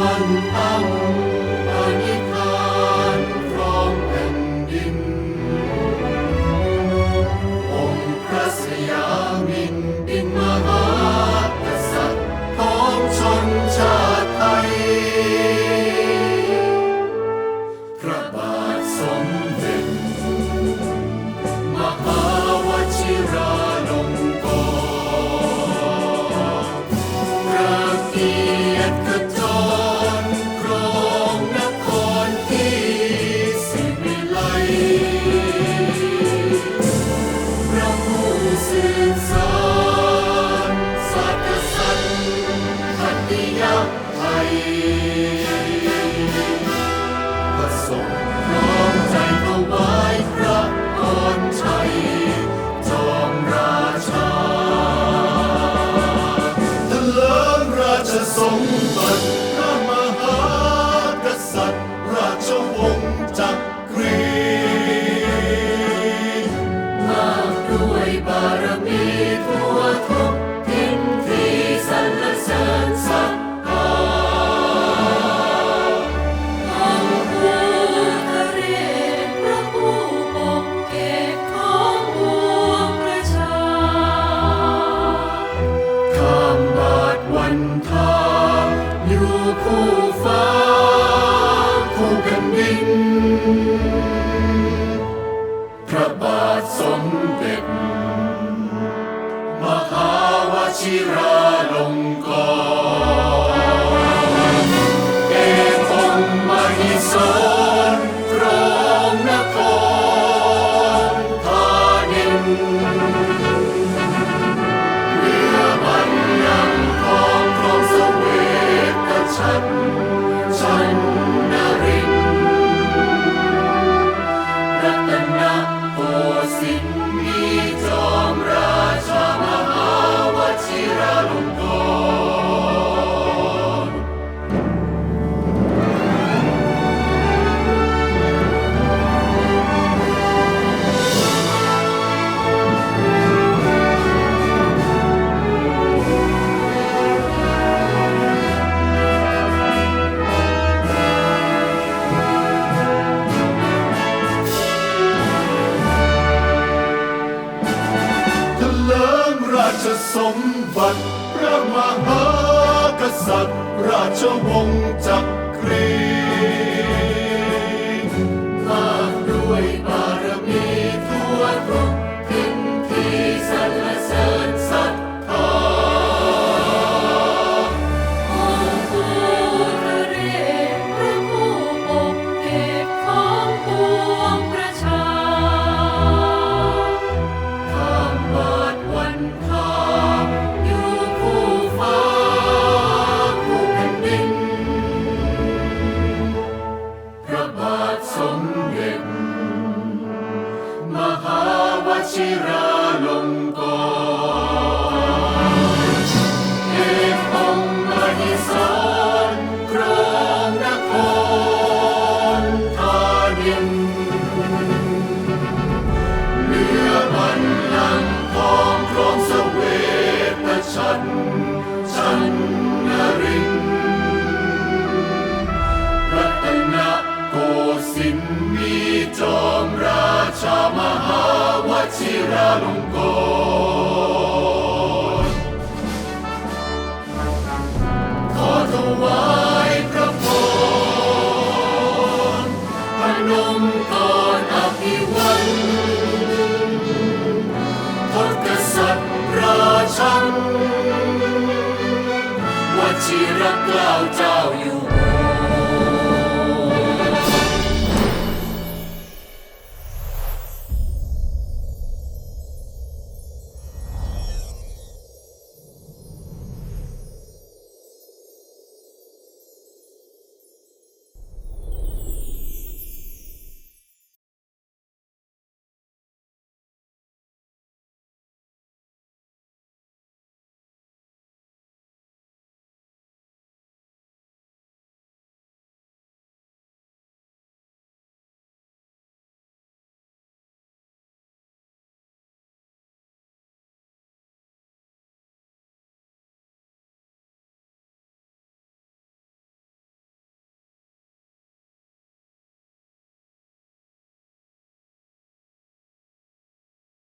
aman aman. Maria. คู่ฟ้าคู่แผ่นดิน สมบัติ พระมหากษัตริย์ ราชวงศ์จักรีมากด้วยบา ฉันนรินรัตนโกสินมีจอมราชามหาวชิราลงกร ที่รักกล่าเจ้าอยู่